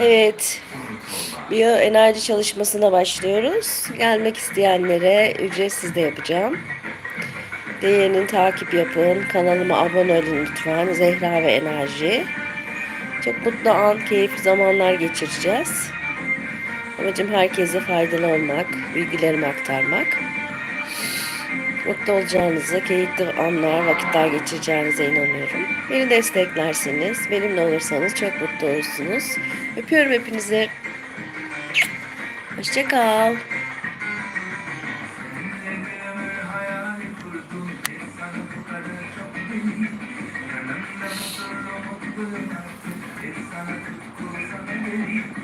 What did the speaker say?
Evet, biyo enerji çalışmasına başlıyoruz. Gelmek isteyenlere ücretsiz de yapacağım. Değerini takip yapın. Kanalıma abone olun lütfen. Zehra ve Enerji. Çok mutlu an, keyifli zamanlar geçireceğiz. Amacım herkese faydalı olmak, bilgilerimi aktarmak. Mutlu olacağınızı, keyifli anlar, vakitler geçireceğinize inanıyorum. Beni desteklerseniz, benimle olursanız çok mutlu olursunuz. Öpüyorum hepinizi. Hoşçakal. Sana deli